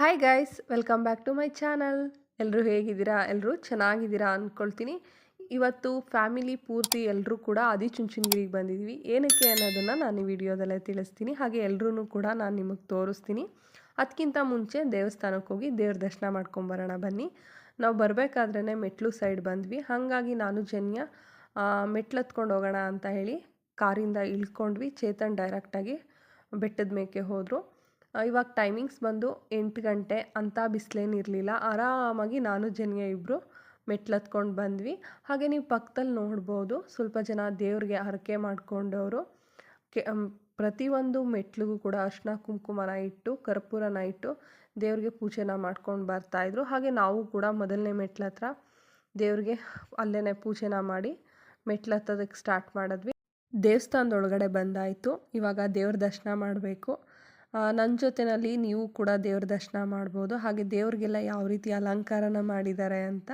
Hi guys welcome back to my channel ಎಲ್ಲರೂ ಹೇಗಿದ್ದೀರಾ? ಎಲ್ಲರೂ ಚೆನ್ನಾಗಿದ್ದೀರಾ ಅಂದ್ಕೊಳ್ತೀನಿ ಇವತ್ತು ಫ್ಯಾಮಿಲಿ ಪೂರ್ತಿ ಎಲ್ಲರೂ ಕೂಡ ಆದಿಚುಂಚನಗಿರಿಗೆ ಬಂದಿದ್ದೀವಿ ಏನಕ್ಕೆ ಅನ್ನೋದನ್ನು ನಾನು ಈ ವಿಡಿಯೋದಲ್ಲೇ ತಿಳಿಸ್ತೀನಿ. ಹಾಗೆ ಎಲ್ಲರೂ ಕೂಡ ನಾನು ನಿಮಗೆ ತೋರಿಸ್ತೀನಿ. ಅದಕ್ಕಿಂತ ಮುಂಚೆ ದೇವಸ್ಥಾನಕ್ಕೆ ಹೋಗಿ ದೇವ್ರ ದರ್ಶನ ಮಾಡ್ಕೊಂಬರೋಣ ಬನ್ನಿ. ನಾವು ಬರಬೇಕಾದ್ರೇ ಮೆಟ್ಲು ಸೈಡ್ ಬಂದ್ವಿ. ಹಾಗಾಗಿ ನಾನು ಜನ್ಯ ಮೆಟ್ಲು ಹತ್ಕೊಂಡು ಹೋಗೋಣ ಅಂತ ಹೇಳಿ ಕಾರಿಂದ ಇಳ್ಕೊಂಡ್ವಿ. ಚೇತನ್ ಡೈರೆಕ್ಟಾಗಿ ಬೆಟ್ಟದ ಮೇಕೆ ಹೋದರು. ಇವಾಗ ಟೈಮಿಂಗ್ಸ್ ಬಂದು ಎಂಟು ಗಂಟೆ ಅಂಥ ಬಿಸಿಲೇನಿರಲಿಲ್ಲ ಆರಾಮಾಗಿ ನಾನು, ಜನ್ಯ ಇಬ್ಬರು ಮೆಟ್ಲು ಹತ್ಕೊಂಡು ಬಂದ್ವಿ. ಹಾಗೆ ನೀವು ಪಕ್ಕದಲ್ಲಿ ನೋಡ್ಬೋದು, ಸ್ವಲ್ಪ ಜನ ದೇವ್ರಿಗೆ ಹರಕೆ ಮಾಡಿಕೊಂಡವರು. ಕೆ ಪ್ರತಿಯೊಂದು ಮೆಟ್ಲಿಗೂ ಕೂಡ ಅರ್ಶಿನ ಕುಂಕುಮನ ಇಟ್ಟು ಕರ್ಪೂರನ ಇಟ್ಟು ದೇವ್ರಿಗೆ ಪೂಜೆನ ಮಾಡ್ಕೊಂಡು ಬರ್ತಾಯಿದ್ರು ಹಾಗೆ ನಾವು ಕೂಡ ಮೊದಲನೇ ಮೆಟ್ಲ ಹತ್ರ ದೇವ್ರಿಗೆ ಅಲ್ಲೇ ಪೂಜೆನ ಮಾಡಿ ಮೆಟ್ಲು ಹತ್ತೋದಕ್ಕೆ ಸ್ಟಾರ್ಟ್ ಮಾಡಿದ್ವಿ. ದೇವಸ್ಥಾನದೊಳಗಡೆ ಬಂದಾಯಿತು. ಇವಾಗ ದೇವ್ರ ದರ್ಶನ ಮಾಡಬೇಕು. ನನ್ನ ಜೊತೆಯಲ್ಲಿ ನೀವು ಕೂಡ ದೇವ್ರ ದರ್ಶನ ಮಾಡ್ಬೋದು. ಹಾಗೆ ದೇವ್ರಿಗೆಲ್ಲ ಯಾವ ರೀತಿ ಅಲಂಕಾರನ ಮಾಡಿದ್ದಾರೆ ಅಂತ.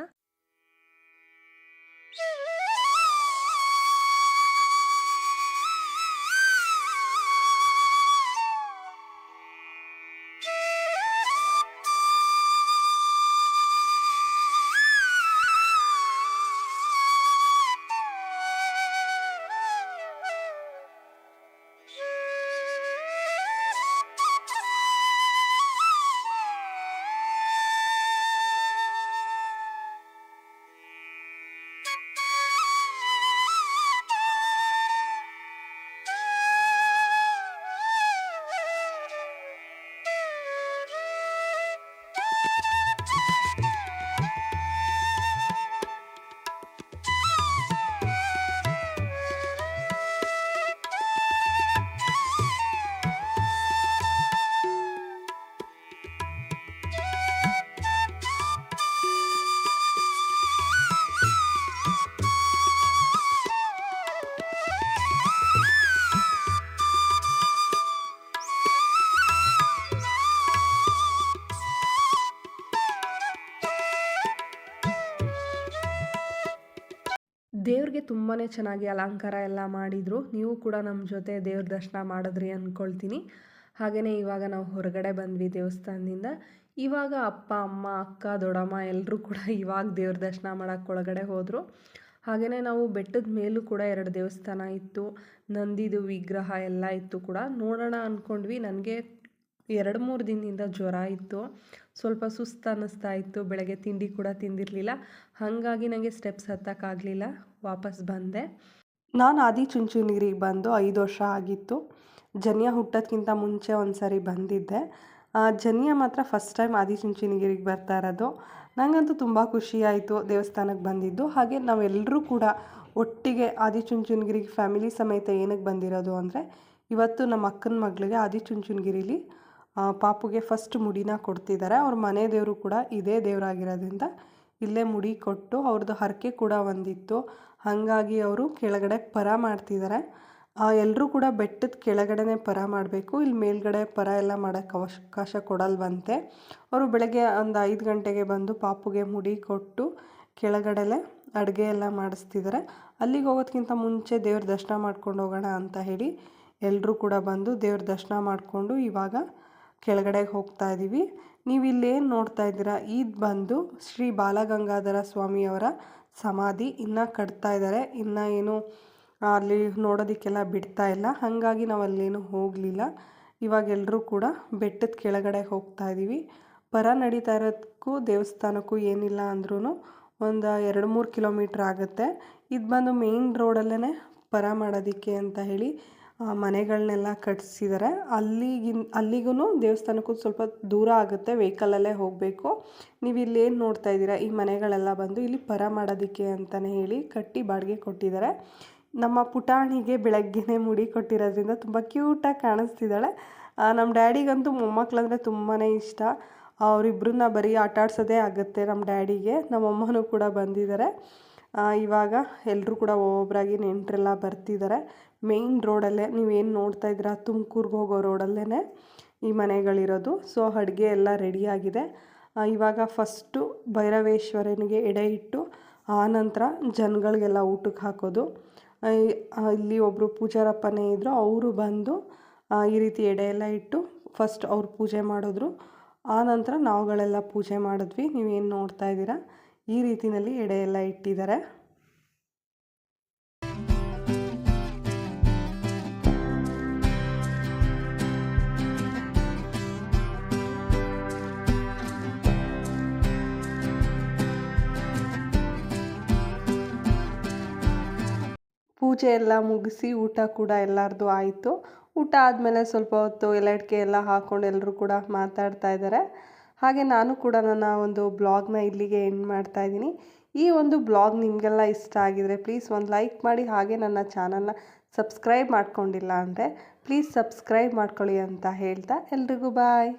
ದೇವ್ರಿಗೆ ತುಂಬಾ ಚೆನ್ನಾಗಿ ಅಲಂಕಾರ ಎಲ್ಲ ಮಾಡಿದರು. ನೀವು ಕೂಡ ನಮ್ಮ ಜೊತೆ ದೇವ್ರ ದರ್ಶನ ಮಾಡಿದ್ರಿ ಅಂದ್ಕೊಳ್ತೀನಿ ಹಾಗೆಯೇ ಇವಾಗ ನಾವು ಹೊರಗಡೆ ಬಂದ್ವಿ ದೇವಸ್ಥಾನದಿಂದ. ಇವಾಗ ಅಪ್ಪ, ಅಮ್ಮ, ಅಕ್ಕ, ದೊಡ್ಡಮ್ಮ ಎಲ್ಲರೂ ಕೂಡ ಇವಾಗ ದೇವ್ರ ದರ್ಶನ ಮಾಡೋಕ್ಕೆ ಒಳಗಡೆ ಹೋದರು. ಹಾಗೆಯೇ ನಾವು ಬೆಟ್ಟದ ಮೇಲೂ ಕೂಡ ಎರಡು ದೇವಸ್ಥಾನ ಇತ್ತು. ನಂದಿದು ವಿಗ್ರಹ ಎಲ್ಲ ಇತ್ತು ಕೂಡ. ನೋಡೋಣ ಅಂದ್ಕೊಂಡ್ವಿ ನನಗೆ ಎರಡು ಮೂರು ದಿನದಿಂದ ಜ್ವರ ಇತ್ತು. ಸ್ವಲ್ಪ ಸುಸ್ತು ಅನ್ನಿಸ್ತಾ ಇತ್ತು. ಬೆಳಗ್ಗೆ ತಿಂಡಿ ಕೂಡ ತಿಂದಿರಲಿಲ್ಲ. ಹಾಗಾಗಿ ನನಗೆ ಸ್ಟೆಪ್ಸ್ ಹತ್ತಕ್ಕಾಗಲಿಲ್ಲ. ವಾಪಸ್ ಬಂದೆ. ನಾನು ಆದಿ ಚುಂಚುನಗಿರಿಗೆ ಬಂದು ಐದು ವರ್ಷ ಆಗಿತ್ತು. ಜನ್ಯ ಹುಟ್ಟೋದಕ್ಕಿಂತ ಮುಂಚೆ ಒಂದು ಸರಿ ಬಂದಿದ್ದೆ ಜನ್ಯ ಮಾತ್ರ ಫಸ್ಟ್ ಟೈಮ್ ಆದಿ ಚುಂಚುನಿಗಿರಿಗೆ ಬರ್ತಾ ಇರೋದು. ನನಗಂತೂ ತುಂಬ ಖುಷಿ ಆಯಿತು ದೇವಸ್ಥಾನಕ್ಕೆ ಬಂದಿದ್ದು. ಹಾಗೆ ನಾವೆಲ್ಲರೂ ಕೂಡ ಒಟ್ಟಿಗೆ ಆದಿ ಚುಂಚುನಗಿರಿಗೆ ಫ್ಯಾಮಿಲಿ ಸಮೇತ ಏನಕ್ಕೆ ಬಂದಿರೋದು ಅಂದರೆ, ಇವತ್ತು ನಮ್ಮ ಅಕ್ಕನ ಮಗಳಿಗೆ ಆದಿ ಚುಂಚುನಗಿರಿಲಿ ಪಾಪುಗೆ ಫಸ್ಟ್ ಮುಡಿನ ಕೊಡ್ತಿದ್ದಾರೆ. ಅವ್ರ ಮನೆ ದೇವರು ಕೂಡ ಇದೇ ದೇವರಾಗಿರೋದ್ರಿಂದ ಇಲ್ಲೇ ಮುಡಿ ಕೊಟ್ಟು ಅವ್ರದ್ದು ಹರಕೆ ಕೂಡ ಒಂದಿತ್ತು. ಹಾಗಾಗಿ ಅವರು ಕೆಳಗಡೆ ಪರ ಮಾಡ್ತಿದ್ದಾರೆ ಎಲ್ಲರೂ ಕೂಡ ಬೆಟ್ಟದ ಕೆಳಗಡೆನೇ ಪರ ಮಾಡಬೇಕು. ಇಲ್ಲಿ ಮೇಲ್ಗಡೆ ಪರ ಎಲ್ಲ ಮಾಡೋಕ್ಕೆ ಅವಕಾಶ ಕೊಡಲ್ವಂತೆ. ಅವರು ಬೆಳಗ್ಗೆ ಒಂದು ಐದು ಗಂಟೆಗೆ ಬಂದು ಪಾಪುಗೆ ಮುಡಿ ಕೊಟ್ಟು ಕೆಳಗಡೆಲೆ ಅಡುಗೆ ಎಲ್ಲ ಮಾಡಿಸ್ತಿದ್ದಾರೆ ಅಲ್ಲಿಗೆ ಹೋಗೋದಕ್ಕಿಂತ ಮುಂಚೆ ದೇವ್ರ ದರ್ಶನ ಮಾಡ್ಕೊಂಡು ಹೋಗೋಣ ಅಂತ ಹೇಳಿ ಎಲ್ಲರೂ ಕೂಡ ಬಂದು ದೇವ್ರ ದರ್ಶನ ಮಾಡಿಕೊಂಡು ಇವಾಗ ಕೆಳಗಡೆಗೆ ಹೋಗ್ತಾ ಇದ್ದೀವಿ ನೀವು ಇಲ್ಲೇನು ನೋಡ್ತಾ ಇದ್ದೀರಾ? ಇದು ಬಂದು ಶ್ರೀ ಬಾಲಗಂಗಾಧರ ಸ್ವಾಮಿಯವರ ಸಮಾಧಿ ಇನ್ನೂ ಕಟ್ತಾ ಇದ್ದಾರೆ. ಇನ್ನು ಏನು ಅಲ್ಲಿ ನೋಡೋದಕ್ಕೆಲ್ಲ ಬಿಡ್ತಾ ಇಲ್ಲ. ಹಾಗಾಗಿ ನಾವು ಅಲ್ಲೇನು ಹೋಗಲಿಲ್ಲ. ಇವಾಗ ಎಲ್ಲರೂ ಕೂಡ ಬೆಟ್ಟದ ಕೆಳಗಡೆ ಹೋಗ್ತಾ ಇದ್ದೀವಿ ಪರ ನಡೀತಾ ಇರೋದಕ್ಕೂ ದೇವಸ್ಥಾನಕ್ಕೂ ಏನಿಲ್ಲ ಅಂದ್ರೂ ಒಂದು ಎರಡು ಮೂರು ಕಿಲೋಮೀಟ್ರ್ ಆಗುತ್ತೆ. ಇದು ಬಂದು ಮೇಯ್ನ್ ರೋಡಲ್ಲೇ ಪರ ಮಾಡೋದಕ್ಕೆ ಅಂತ ಹೇಳಿ ಮನೆಗಳನ್ನೆಲ್ಲ ಕಟ್ಟಿಸಿದ್ದಾರೆ ಅಲ್ಲಿಗಿನ್ ಅಲ್ಲಿಗೂ ದೇವಸ್ಥಾನಕ್ಕೂ ಸ್ವಲ್ಪ ದೂರ ಆಗುತ್ತೆ ವೆಹಿಕಲಲ್ಲೇ ಹೋಗಬೇಕು. ನೀವು ಇಲ್ಲೇನು ನೋಡ್ತಾ ಇದ್ದೀರಾ? ಈ ಮನೆಗಳೆಲ್ಲ ಬಂದು ಇಲ್ಲಿ ಪರ ಮಾಡೋದಕ್ಕೆ ಅಂತಲೇ ಹೇಳಿ ಕಟ್ಟಿ ಬಾಡಿಗೆ ಕೊಟ್ಟಿದ್ದಾರೆ. ನಮ್ಮ ಪುಟಾಣಿಗೆ ಬೆಳಗ್ಗೆನೇ ಮುಡಿ ಕೊಟ್ಟಿರೋದ್ರಿಂದ ತುಂಬ ಕ್ಯೂಟಾಗಿ ಕಾಣಿಸ್ತಿದ್ದಾಳೆ. ನಮ್ಮ ಡ್ಯಾಡಿಗಂತೂ ಮೊಮ್ಮಕ್ಕಳಂದರೆ ತುಂಬಾ ಇಷ್ಟ. ಅವರಿಬ್ಬರನ್ನ ಬರೀ ಆಟ ಆಗುತ್ತೆ ನಮ್ಮ ಡ್ಯಾಡಿಗೆ. ನಮ್ಮಮ್ಮನೂ ಕೂಡ ಬಂದಿದ್ದಾರೆ. ಇವಾಗ ಎಲ್ಲರೂ ಕೂಡ ಒಬ್ಬೊಬ್ಬರಾಗಿ ನೆಂಟರೆಲ್ಲ ಬರ್ತಿದ್ದಾರೆ. ಮೇಯ್ನ್ ರೋಡಲ್ಲೇ ನೀವೇನು ನೋಡ್ತಾ ಇದ್ದೀರಾ? ತುಮ್ಕೂರ್ಗೆ ಹೋಗೋ ರೋಡಲ್ಲೇ ಈ ಮನೆಗಳಿರೋದು. ಸೊ ಅಡುಗೆ ಎಲ್ಲ ರೆಡಿಯಾಗಿದೆ ಇವಾಗ ಫಸ್ಟು ಭೈರವೇಶ್ವರನಿಗೆ ಎಡೆ ಇಟ್ಟು ಆನಂತರ ಜನಗಳಿಗೆಲ್ಲ ಊಟಕ್ಕೆ ಹಾಕೋದು. ಇಲ್ಲಿ ಒಬ್ಬರು ಪೂಜಾರಪ್ಪನೇ ಇದ್ದರು ಅವರು ಬಂದು ಈ ರೀತಿ ಎಡೆ ಎಲ್ಲ ಇಟ್ಟು ಫಸ್ಟ್ ಅವ್ರು ಪೂಜೆ ಮಾಡಿದ್ರು. ಆ ನಂತರ ನಾವುಗಳೆಲ್ಲ ಪೂಜೆ ಮಾಡಿದ್ವಿ. ನೀವೇನು ನೋಡ್ತಾ ಇದ್ದೀರಾ? ಈ ರೀತಿಯಲ್ಲಿ ಎಡೆ ಎಲ್ಲ ಇಟ್ಟಿದ್ದಾರೆ. ಪೂಜೆ ಎಲ್ಲ ಮುಗಿಸಿ ಊಟ ಕೂಡ ಎಲ್ಲರದು ಆಯಿತು. ಊಟ ಆದಮೇಲೆ ಸ್ವಲ್ಪ ಹೊತ್ತು ಎಲೆ ಎಲ್ಲ ಹಾಕ್ಕೊಂಡು ಎಲ್ಲರೂ ಕೂಡ ಮಾತಾಡ್ತಾ ಇದ್ದಾರೆ ಹಾಗೆ ನಾನು ಕೂಡ ನನ್ನ ಒಂದು ಬ್ಲಾಗ್ನ ಇಲ್ಲಿಗೆ ಎಂಡ್ ಮಾಡ್ತಾ ಇದ್ದೀನಿ. ಈ ಒಂದು ಬ್ಲಾಗ್ ನಿಮಗೆಲ್ಲ ಇಷ್ಟ ಆಗಿದರೆ ಪ್ಲೀಸ್ ಒಂದು ಲೈಕ್ ಮಾಡಿ, ಹಾಗೆ ನನ್ನ ಚಾನಲ್ನ ಸಬ್ಸ್ಕ್ರೈಬ್ ಮಾಡ್ಕೊಂಡಿಲ್ಲ ಅಂದರೆ ಪ್ಲೀಸ್ ಸಬ್ಸ್ಕ್ರೈಬ್ ಮಾಡ್ಕೊಳ್ಳಿ ಅಂತ ಹೇಳ್ತಾ ಎಲ್ರಿಗೂ ಬಾಯ್.